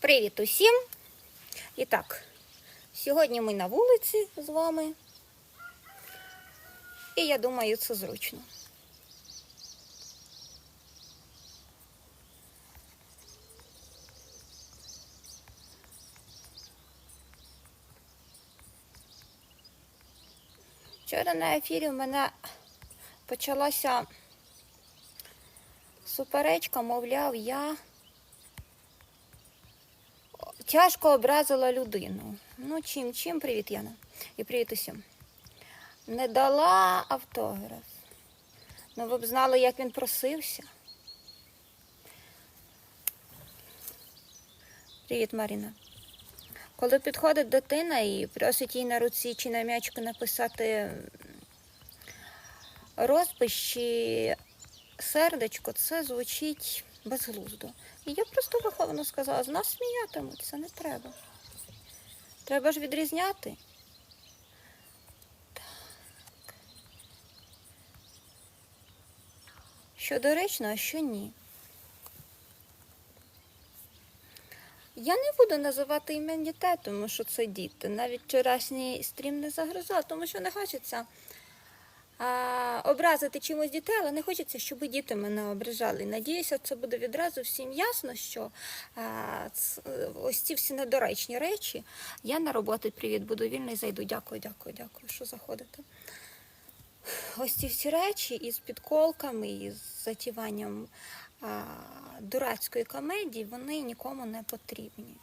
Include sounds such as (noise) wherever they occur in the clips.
Привіт усім! І так, сьогодні ми на вулиці з вами. І я думаю, це зручно. Вчора на ефірі в мене почалася суперечка, мовляв, я тяжко образила людину. Ну, чим, чим, привіт, Яна. І привіт усім. Не дала автограф. Ну, ви б знали, як він просився. Привіт, Маріна. Коли підходить дитина і просить їй на руці чи на м'ячку написати розпис чи сердечко, це звучить безглуздо. І я просто виховано сказала, з нас сміятимуться, не треба. Треба ж відрізняти. Так. Що доречно, а що ні. Я не буду називати імен дітей, тому що це діти. Навіть вчорашній стрім не загрузав, тому що не хочеться образити чимось дітей, але не хочеться, щоб діти мене ображали. Надіюся, це буде відразу всім ясно, що ось ці всі недоречні речі. Я на роботу привіт, буду вільний, зайду. Дякую, дякую, дякую, що заходите. Ось ці всі речі із підколками, із затіванням а, дурацької комедії, вони нікому не потрібні.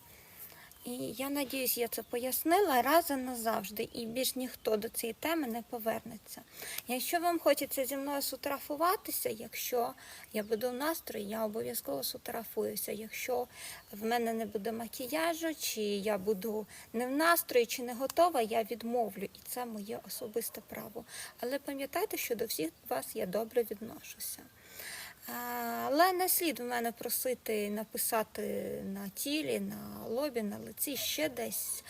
І я надіюсь, я це пояснила раз і назавжди, і більш ніхто до цієї теми не повернеться. Якщо вам хочеться зі мною сфотографуватися, якщо я буду в настрої, я обов'язково сфотографуюся. Якщо в мене не буде макіяжу, чи я буду не в настрої, чи не готова, я відмовлю, і це моє особисте право. Але пам'ятайте, що до всіх вас я добре відношуся. Але не слід в мене просити написати на тілі, на лобі, на лиці ще десь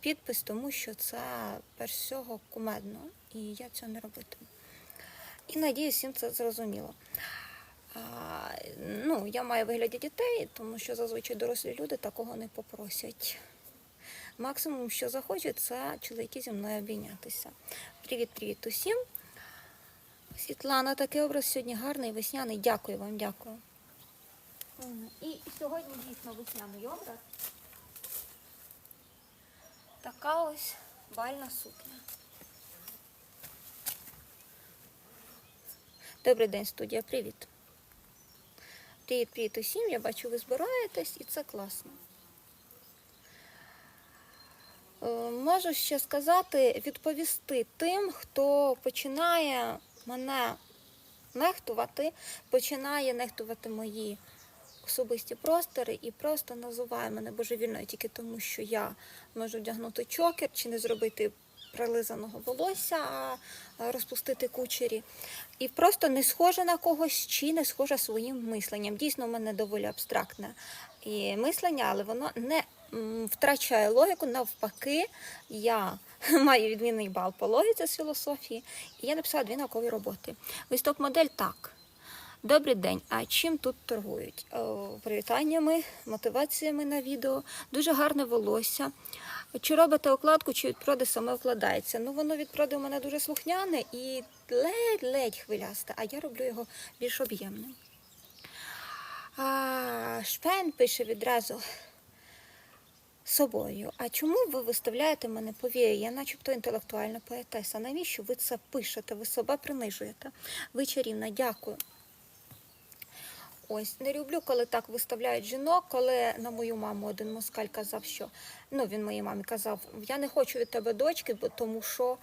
підпис, тому що це перш всього кумедно, і я цього не робитиму. І надіюсь, всім це зрозуміло. А, ну, я маю вигляді дітей, тому що зазвичай дорослі люди такого не попросять. Максимум, що захочуть, це чоловіки зі мною обійнятися. Привіт-привіт усім. Світлана, такий образ сьогодні гарний, весняний. Дякую вам, дякую. І сьогодні дійсно весняний образ. Така ось бальна сукня. Добрий день, студія, привіт. Привіт, привіт усім. Я бачу, ви збираєтесь, і це класно. Е, Можу ще сказати, відповісти тим, хто починає мене нехтувати, починає нехтувати мої особисті простори і просто називає мене божевільною тільки тому, що я можу вдягнути чокер чи не зробити прилизаного волосся, розпустити кучері. І просто не схожа на когось чи не схожа своїм мисленням. Дійсно, у мене доволі абстрактне і мислення, але воно не втрачає логіку. Навпаки, я (laughs) маю відмінний бал по логіці з філософії, і я написала дві наукові роботи. Листок модель так. Добрий день. А чим тут торгують? Привітаннями, мотиваціями на відео, дуже гарне волосся. Чи робите окладку, чи від проди саме укладається? Ну, воно від проди у мене дуже слухняне і ледь-ледь хвилясте, а я роблю його більш об'ємним. Шпен пише відразу собою. А чому ви виставляєте мене повіє? Я начебто інтелектуальна поетеса. Навіщо ви це пишете? Ви себе принижуєте. Ви чарівна, дякую. Ось не люблю, коли так виставляють жінок. Коли на мою маму один москаль казав, що ну він моїй мамі казав, я не хочу від тебе дочки, тому що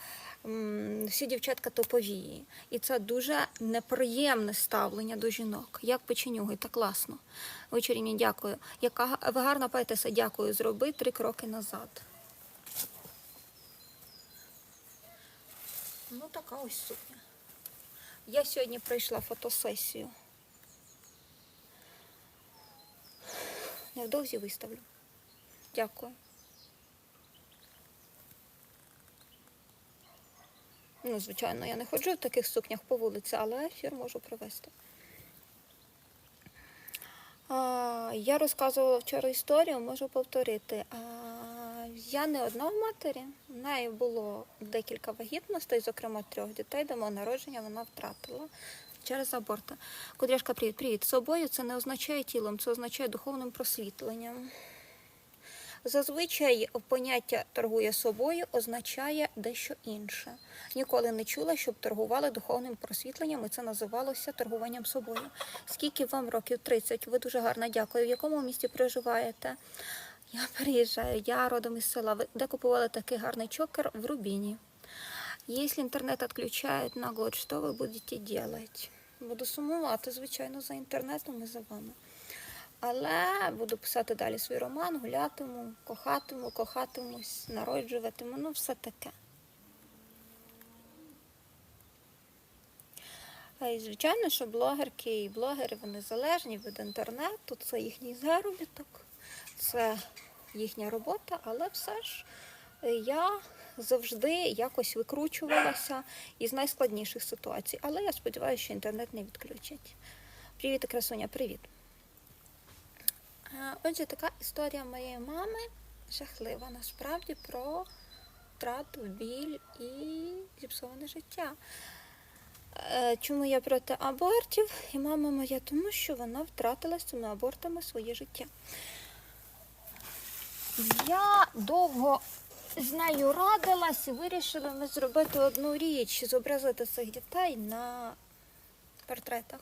всі дівчатка топовії. І це дуже неприємне ставлення до жінок. Як печенюги, так класно. Вечеріні, дякую. Яка ви гарна поетеса, дякую. Зроби три кроки назад. Ну, така ось сукня. Я сьогодні пройшла фотосесію. Невдовзі виставлю. Дякую. Ну, звичайно, я не ходжу в таких сукнях по вулиці, але ефір можу провести. А, Я розказувала вчора історію, можу повторити. А, Я не одна в матері. В неї було декілька вагітностей, зокрема трьох дітей, де мого народження вона втратила через аборт. Кудряшка, привіт, привіт. Собою це не означає тілом, це означає духовним просвітленням. Зазвичай поняття торгує собою означає дещо інше. Ніколи не чула, щоб торгували духовним просвітленням, і це називалося торгуванням собою. Скільки вам років? 30. Ви дуже гарно дякую. В якому місті проживаєте? Я переїжджаю, я родом із села. Ви де купували такий гарний чокер в Рубіні? Якщо інтернет відключають на год, що ви будете робити? Буду сумувати, звичайно, за інтернетом і за вами. Але буду писати далі свій роман, гулятиму, кохатиму, кохатимусь, народжуватиму, ну все таке. І звичайно, що блогерки і блогери вони залежні від інтернету, це їхній заробіток, це їхня робота, але все ж я завжди якось викручувалася із найскладніших ситуацій. Але я сподіваюся, що інтернет не відключать. Привіт, красуня, привіт. Е, Отже, така історія моєї мами жахлива насправді про втрату, біль і зіпсоване життя. Е, Чому я проти абортів? І мама моя, тому що вона втратила з цими абортами своє життя. Я довго з нею радилась і вирішили ми зробити одну річ, зобразити цих дітей на портретах.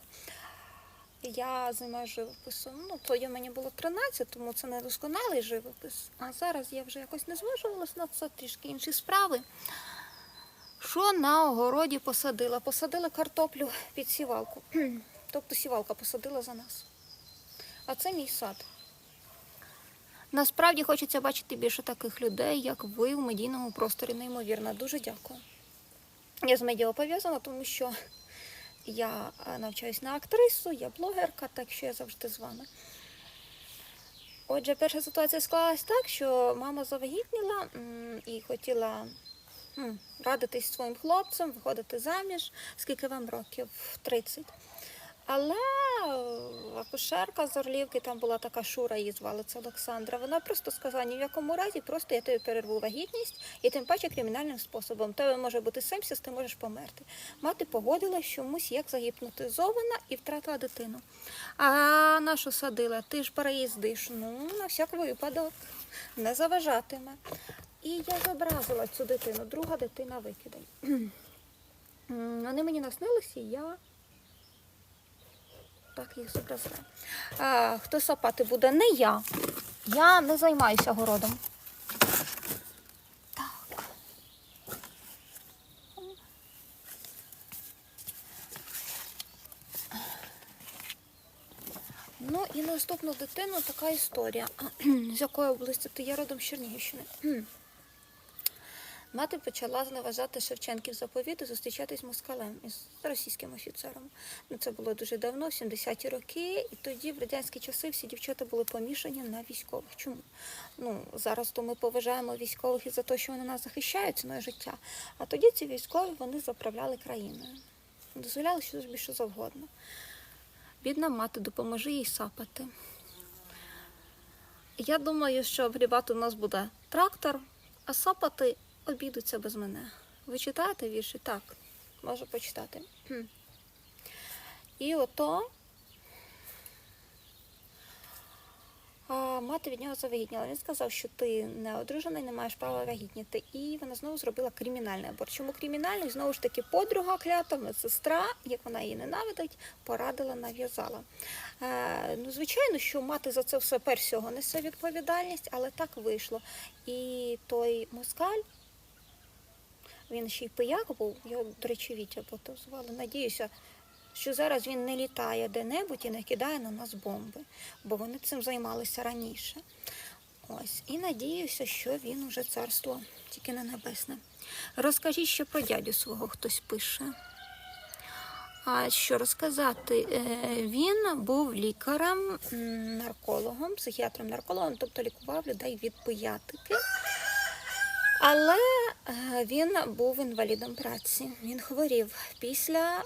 Я займаюся живописом. Ну, тоді мені було 13, тому це не досконалий живопис. А зараз я вже якось не зважувалась на це трішки інші справи. Що на огороді посадила? Посадила картоплю під сівалку. (clears throat) Тобто сівалка посадила за нас. А це мій сад. Насправді хочеться бачити більше таких людей, як ви в медійному просторі. Неймовірно. Дуже дякую. Я з медіа пов'язана, тому що я е, навчаюсь на актрису, я блогерка, так що я завжди з вами. Отже, перша ситуація склалась так, що мама завагітніла і хотіла радитись своїм хлопцем, виходити заміж. Скільки вам років? 30. Але е, акушерка з Орлівки, там була така Шура, її звали це Олександра. Вона просто сказала, ні в якому разі, просто я тобі перерву вагітність і тим паче кримінальним способом. Тебе може бути сепсис, ти можеш померти. Мати погодилась чомусь як загіпнотизована і втратила дитину. А нашу садила, ти ж переїздиш. Ну, на всяк випадок, не заважатиме. І я зобразила цю дитину, друга дитина викидай. (clears throat) Вони мені наснилися, і я так їх зобразила. А, хто сапати буде? Не я. Я не займаюся городом. Так. Ну і наступну дитину така історія. (clears throat) З якої області ти я родом з Чернігівщини. Мати почала зневажати Шевченків заповіт і зустрічатись з москалем із російським офіцером. Ну, це було дуже давно, в 70-ті роки, і тоді в радянські часи всі дівчата були помішані на військових. Чому? Ну, зараз то ми поважаємо військових і за те, що вони нас захищають ціною життя. А тоді ці військові вони заправляли країною. Дозволяли собі що завгодно. Бідна мати, допоможи їй сапати. Я думаю, що в рібату у нас буде трактор, а сапати обійдуться без мене. Ви читаєте вірші? Так, можу почитати. І ото а, мати від нього завагітніла. Він сказав, що ти не одружений, не маєш права вагітніти. І вона знову зробила кримінальний аборт. Чому кримінальний? Знову ж таки, подруга клята, медсестра, як вона її ненавидить, порадила, нав'язала. Е, ну, звичайно, що мати за це все перш всього несе відповідальність, але так вийшло. І той москаль, він ще й пияк був, його, до речі, Вітя звали. Надіюся, що зараз він не літає де-небудь і не кидає на нас бомби, бо вони цим займалися раніше. Ось, і надіюся, що він уже царство, тільки не небесне. Розкажіть ще про дядю свого хтось пише. А що розказати? Е, Він був лікарем, наркологом, психіатром-наркологом, тобто лікував людей від пиятики. Але е, він був інвалідом праці. Він хворів. Після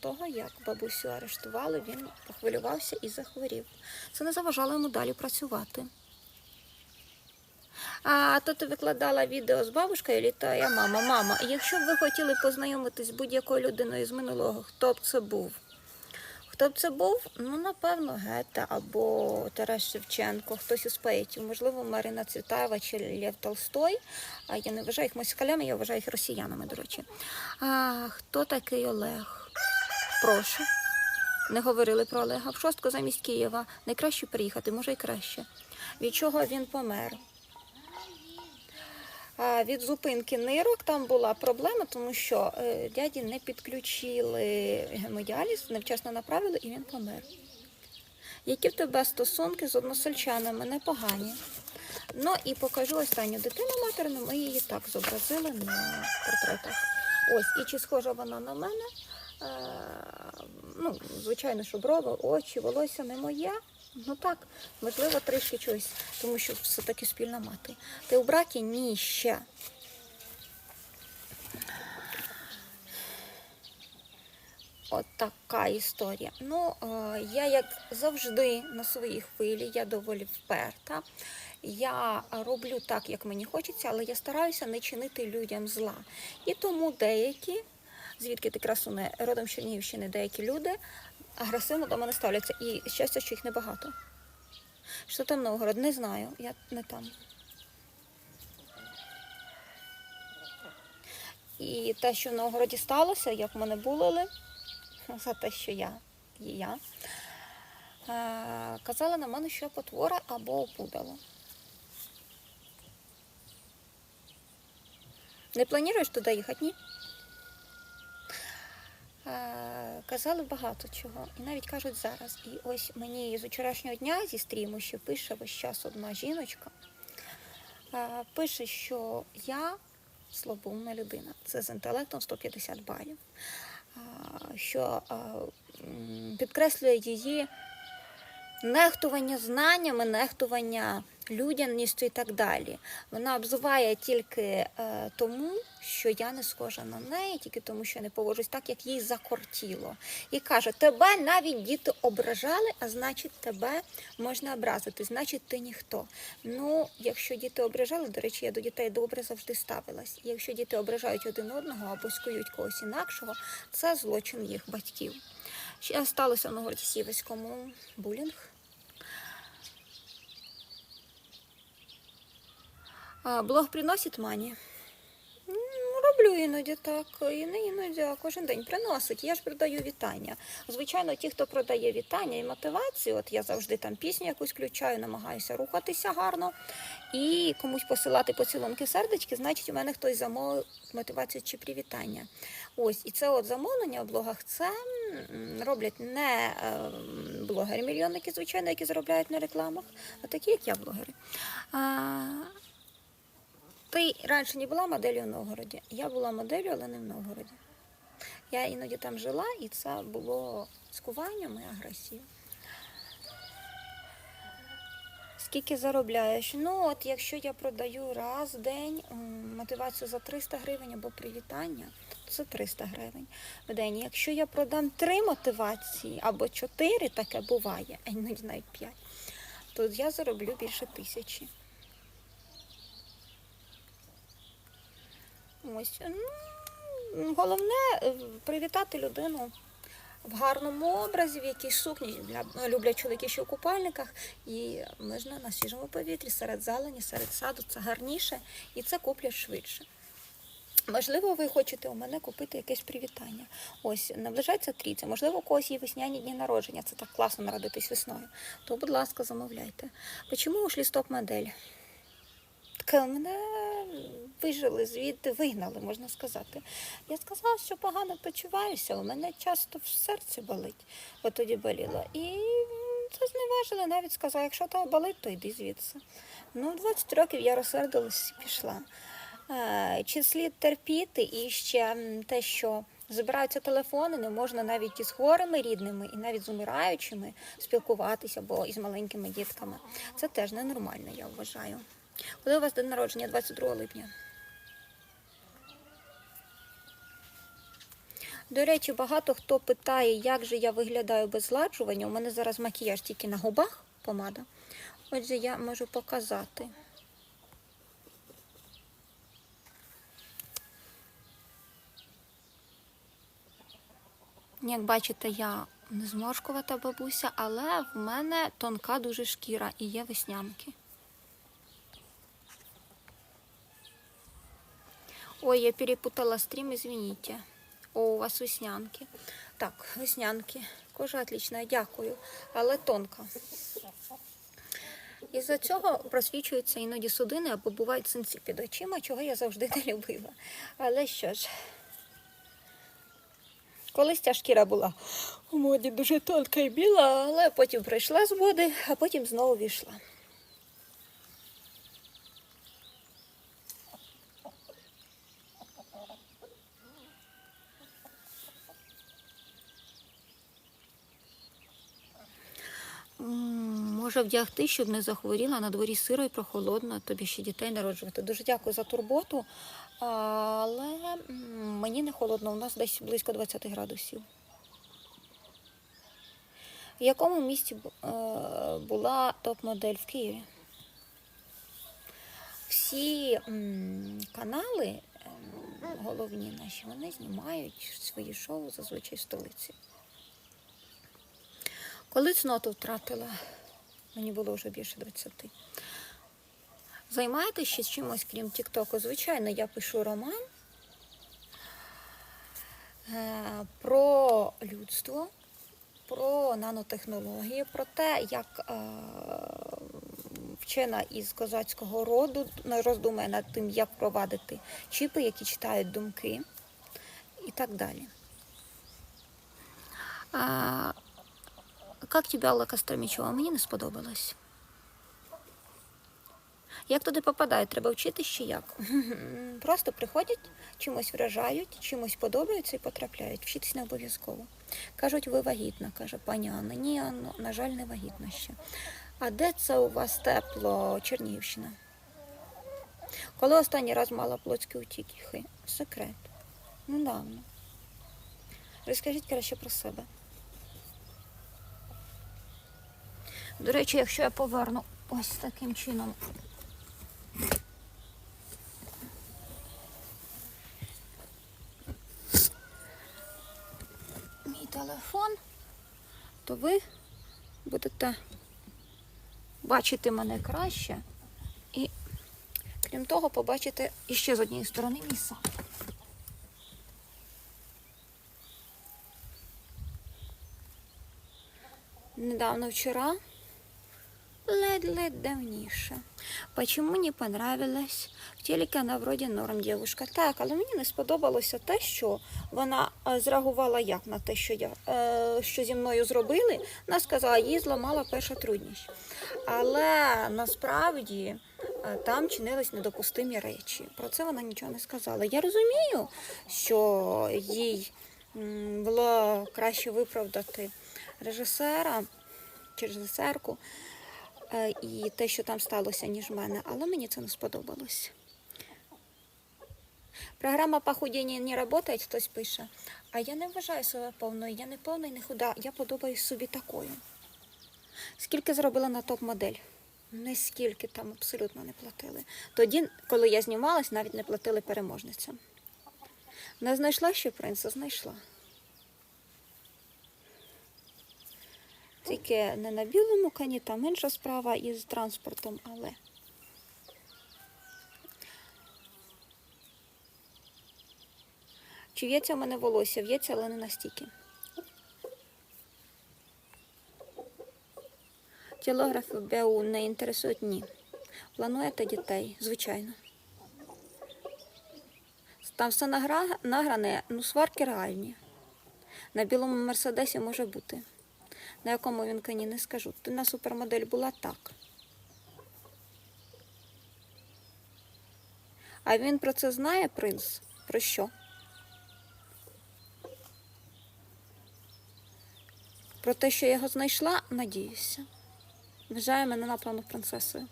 того, як бабусю арештували, він похвилювався і захворів. Це не заважало йому далі працювати. А то ти викладала відео з бабушкою, літає мама. Мама, якщо б ви хотіли познайомитись з будь-якою людиною з минулого, хто б це був? Хто б це був? Ну, напевно, Гета або Тарас Шевченко, хтось із поетів, можливо, Марина Цвітаєва чи Лев Толстой. Я не вважаю їх москалями, я вважаю їх росіянами, до речі. А хто такий Олег? Прошу. Не говорили про Олега. В шостку замість Києва. Найкраще приїхати, може і краще. Від чого він помер? Від зупинки нирок там була проблема, тому що е, дяді не підключили гемодіаліз, невчасно направили, і він помер. Які в тебе стосунки з односельчанами? Непогані. Ну і покажу останню дитину материну. Ми її так зобразили на портретах. Ось, і чи схожа вона на мене? Е, ну, звичайно, що брови, очі, волосся не моє. Ну так, можливо, трішки чогось, тому що все-таки спільна мати. Ти у бракі? Ні, ще. От така історія. Ну, е, я як завжди на своїй хвилі, я доволі вперта. Я роблю так, як мені хочеться, але я стараюся не чинити людям зла. І тому деякі, звідки ти красуне, родом Чернігівщини, деякі люди агресивно до мене ставляться. І щастя, що їх небагато. Що там Новгород? Не знаю, я не там. І те, що в Новгороді сталося, як мене булили, (laughs) за те, що я є я, е, казали на мене, що я потвора або опудало. Не плануєш туди їхати, ні? Е, Казали багато чого, і навіть кажуть зараз. І ось мені з вчорашнього дня зі стріму ще пише весь час одна жіночка. Е, Пише, що я слабоумна людина. Це з інтелектом 150 балів. Е, Що підкреслює її нехтування знаннями, нехтування людяністю і так далі. Вона обзиває тільки е, тому, що я не схожа на неї, тільки тому, що я не поводжусь так, як їй закортіло. І каже: тебе навіть діти ображали, а значить, тебе можна образити, значить, ти ніхто. Ну, якщо діти ображали, до речі, я до дітей добре завжди ставилась. Якщо діти ображають один одного або скують когось інакшого, це злочин їх батьків. Ще сталося в Новгороді булінг. А, блог приносить мані. Роблю іноді так, і не іноді, а кожен день приносить. Я ж продаю вітання. Звичайно, ті, хто продає вітання і мотивацію, от я завжди там пісню якусь включаю, намагаюся рухатися гарно і комусь посилати поцілунки сердечки, значить, у мене хтось замовив мотивацію чи привітання. Ось, і це от замовлення в блогах це роблять не е, блогери-мільйонники, звичайно, які заробляють на рекламах, а такі, як я, блогери. Ти раніше не була моделлю в Новгороді. Я була моделлю, але не в Новгороді. Я іноді там жила, і це було скуванням і агресією. Скільки заробляєш? Ну, от якщо я продаю раз в день мотивацію за 300 гривень або привітання, то це 300 гривень в день. Якщо я продам три мотивації або чотири, таке буває, а іноді навіть п'ять, то я зароблю більше тисячі. Ось. Ну, головне е, привітати людину в гарному образі, в якійсь сукні. Люблять чоловіки ще у купальниках. І можна на свіжому повітрі, серед зелені, серед саду. Це гарніше і це куплять швидше. Можливо, ви хочете у мене купити якесь привітання. Ось наближається трійця. Можливо, у когось є весняні дні народження. Це так класно народитись весною. То, будь ласка, замовляйте. Чому ушлі стоп-модель? Таке мене вижили звідти, вигнали, можна сказати. Я сказала, що погано почуваюся, у мене часто в серці болить. От тоді боліло. І це зневажили, навіть сказала, якщо тебе болить, то йди звідси. Ну, 20 років я розсердилась і пішла. Чи слід терпіти і ще те, що забираються телефони, не можна навіть із хворими рідними і навіть з умираючими спілкуватися, або із маленькими дітками. Це теж ненормально, я вважаю. Коли у вас день народження 22 липня. До речі, багато хто питає, як же я виглядаю без зладжування. У мене зараз макіяж тільки на губах помада. Отже, я можу показати. Як бачите, я не зморшкувата бабуся, але в мене тонка дуже шкіра і є веснянки. Ой, я перепутала стрим, извините. О, у вас веснянки. Так, веснянки. Кожа отлична, дякую, але тонка. Із-за цього просвічуються іноді судини або бувають синці під очима, чого я завжди не любила. Але що ж, колись ця шкіра була у моді дуже тонка і біла, але потім прийшла з моди, а потім знову війшла. М, Може вдягти, щоб не захворіла на дворі сиро і прохолодно, тобі ще дітей народжувати. Дуже дякую за турботу. Але мені не холодно, у нас десь близько 20 градусів. В якому місті е, була топ-модель в Києві? Всі канали ем, головні наші, вони знімають свої шоу зазвичай в столиці. Коли цноту втратила, мені було вже більше 20. Займаєтесь ще чимось, крім Тіктоку? Звичайно, я пишу роман е, про людство, про нанотехнології, про те, як е, вчена із козацького роду роздумує над тим, як впровадити чіпи, які читають думки і так далі. Як тебе Алла Костромічова? Мені не сподобалось. Як туди попадають? Треба вчитись чи як? (laughs) Просто приходять, чимось вражають, чимось подобаються і потрапляють. Вчитись не обов'язково. Кажуть, ви вагітна, каже пані Анна. Ні, Анно, на жаль, не вагітна ще. А де це у вас тепло, Чернігівщина? Коли останній раз мала плотські утіхи? Секрет. Недавно. Розкажіть краще про себе. До речі, якщо я поверну ось таким чином. Мій телефон, то ви будете бачити мене краще і, крім того, побачите іще з однієї сторони мій сад. Недавно вчера ледь-ледь давніше. Почему не понравилось? В телекі вона вроді норм дівушка. Так, але мені не сподобалося те, що вона е, зреагувала як на те, що я е, що зі мною зробили. Вона сказала, їй зламала перша трудність. Але насправді е, там чинились недопустимі речі. Про це вона нічого не сказала. Я розумію, що їй було краще виправдати режисера чи режисерку і те, що там сталося, ніж в мене, але мені це не сподобалось. Програма похудіння не працює, хтось пише. А я не вважаю себе повною, я не повна і не худа, я подобаюсь собі такою. Скільки зробила на топ-модель? Не скільки там абсолютно не платили. Тоді, коли я знімалась, навіть не платили переможницям. Не знайшла ще принца, знайшла. Тільки не на білому коні, там інша справа із транспортом, але. Чи в'ється в мене волосся? В'ється, але не настільки. Тілографи БУ не інтересують? Ні. Плануєте дітей? Звичайно. Там все награне, ну сварки реальні. На білому мерседесі може бути. На якому він коні не скажу. На супермодель була так. А він про це знає, принц? Про що? Про те, що я його знайшла, надіюся. Вважає мене, напевно, принцесою.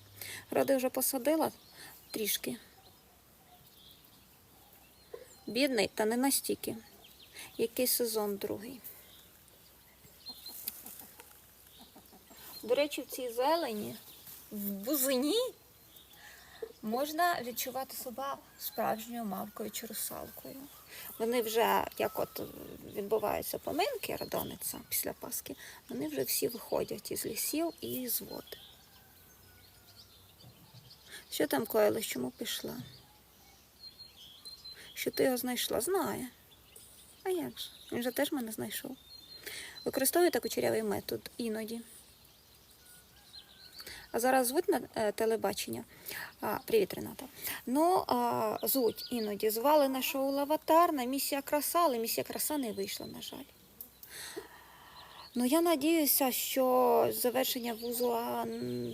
Роди вже посадила трішки. Бідний, та не настільки. який сезон другий. До речі, в цій зелені, в бузині, можна відчувати себе справжньою мавкою чи русалкою. Вони вже, як от відбуваються поминки Радониця після Пасхи, вони вже всі виходять із лісів і з води. Що там коїлось, чому пішла? Що ти його знайшла? Знає. А як же? Він же теж мене знайшов. Використовую Використовуєте кучерявий метод іноді. А зараз звуть на е, телебачення. А, привіт, Рената. Ну, а, звуть іноді. Звали на шоу Лаватар на місія краса, але місія краса не вийшла, на жаль. Ну, я надіюся, що завершення вузу,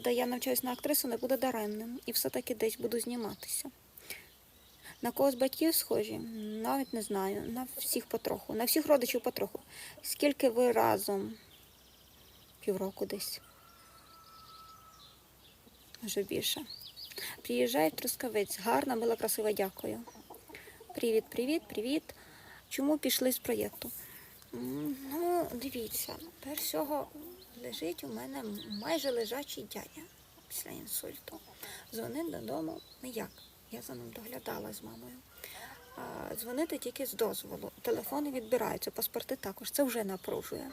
де я навчаюсь на актрису, не буде даремним. І все-таки десь буду зніматися. На кого з батьків схожі? Навіть не знаю. На всіх потроху. На всіх родичів потроху. Скільки ви разом? Півроку десь. Може більше. Приїжджає Трускавець. Гарна, мила, красива, дякую. Привіт, привіт, привіт. Чому пішли з проєкту? Ну, дивіться, всього лежить у мене майже лежачий дядя після інсульту. Дзвонив додому. Ну як? Я за ним доглядала з мамою. Дзвонити тільки з дозволу. Телефони відбираються, паспорти також. Це вже напружує.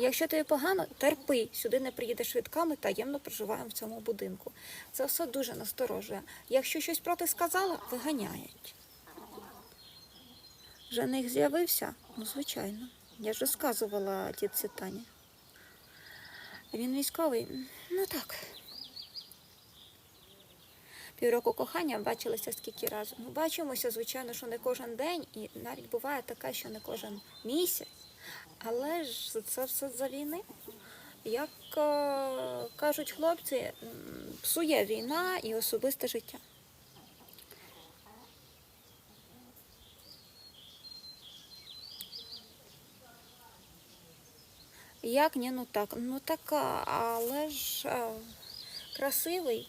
Якщо тобі погано, терпи, сюди не приїде швидка, ми таємно проживаємо в цьому будинку. Це все дуже насторожує. Якщо щось проти сказала, виганяють. Жених з'явився? Ну, звичайно. Я ж розказувала тітці Тані. Він військовий? Ну так. Півроку кохання бачилися скільки разів. Ну, бачимося, звичайно, що не кожен день, і навіть буває таке, що не кожен місяць. Але ж це все за війни. Як е, кажуть хлопці, псує війна і особисте життя. Як ні, ну так. Ну так, але ж е, красивий.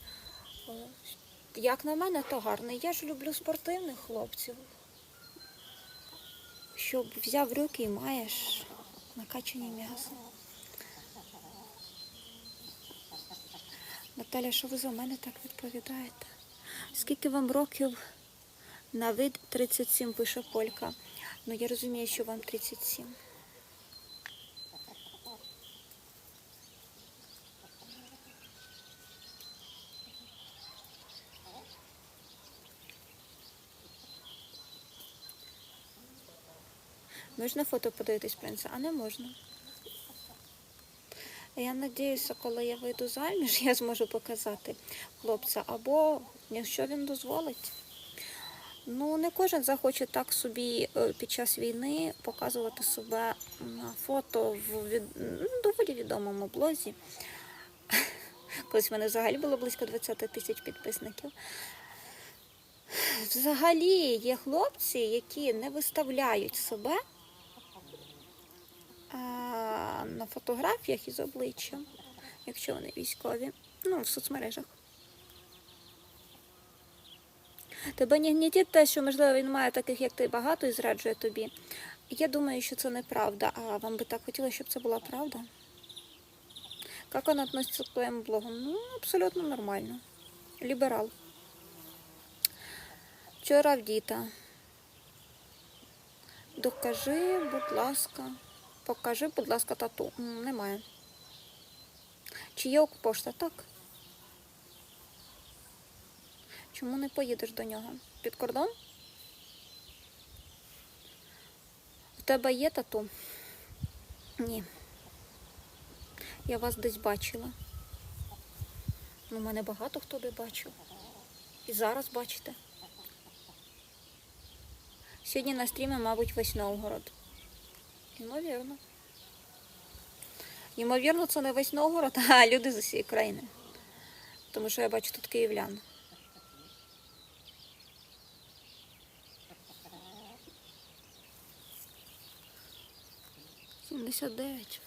Як на мене, то гарний. Я ж люблю спортивних хлопців. Щоб взяв руки і маєш накачані м'ясо. Наталя, що ви за мене так відповідаєте? Скільки вам років на вид 37 пише Полька. Ну я розумію, що вам 37. Можна фото подивитись принца, а не можна. Я надіюся, коли я вийду заміж, (laughs) я зможу показати хлопця, або якщо він дозволить. Ну, не кожен захоче так собі е, під час війни показувати себе на фото в від... ну, доволі відомому блозі. (laughs) Колись в мене взагалі було близько 20 тисяч підписників. Взагалі є хлопці, які не виставляють себе на фотографіях із обличчям, якщо вони військові, ну, в соцмережах. Тебе не гнітить те, що, можливо, він має таких, як ти, багато і зраджує тобі. Я думаю, що це неправда. А вам би так хотілося, щоб це була правда? Як вона відноситься к твоєму блогу? Ну, абсолютно нормально. Ліберал. Вчора в діта. Докажи, будь ласка. Покажи, будь ласка, тату. Немає. Чи є Укрпошта? Так. Чому не поїдеш до нього? Під кордон? У тебе є тату? Ні. Я вас десь бачила. Ну, мене багато хто де бачив. І зараз бачите. Сьогодні на стрімі, мабуть, весь Новгород. Ймовірно. Ймовірно, це не весь Новгород, (laughs) а люди з усієї країни. Тому що я бачу тут київлян. Сімдесят дев'ять.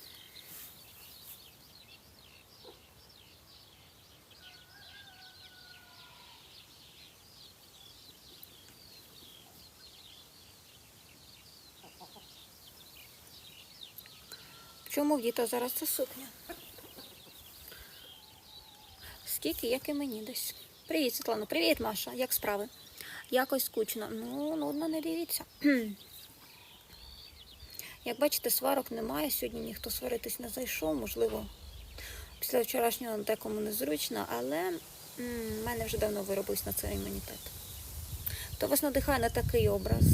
Чому в діта зараз ця сукня? Скільки, як і мені десь. Привіт, Світлана. Привіт, Маша. Як справи? Якось скучно. Ну, нудно не дивіться. (clears throat) Як бачите, сварок немає. Сьогодні ніхто сваритись не зайшов. Можливо, після вчорашнього декому незручно, але в мене вже давно виробився на цей імунітет. То вас надихає на такий образ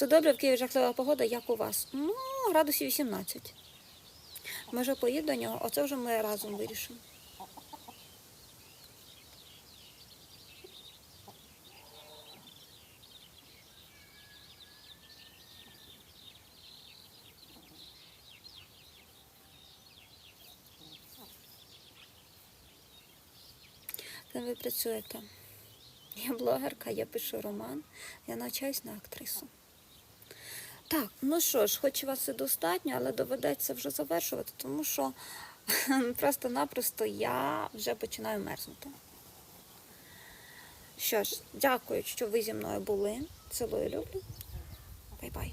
Все добре, в Києві жахлива погода, як у вас? Ну, градусів 18. Може, поїду до нього, оце вже ми разом вирішимо. Ким ви працюєте? Я блогерка, я пишу роман, я навчаюсь на актрису. Так, ну що ж, хоч вас і достатньо, але доведеться вже завершувати, тому що (laughs) просто-напросто я вже починаю мерзнути. Що ж, дякую, що ви зі мною були. Цілую люблю. Бай-бай.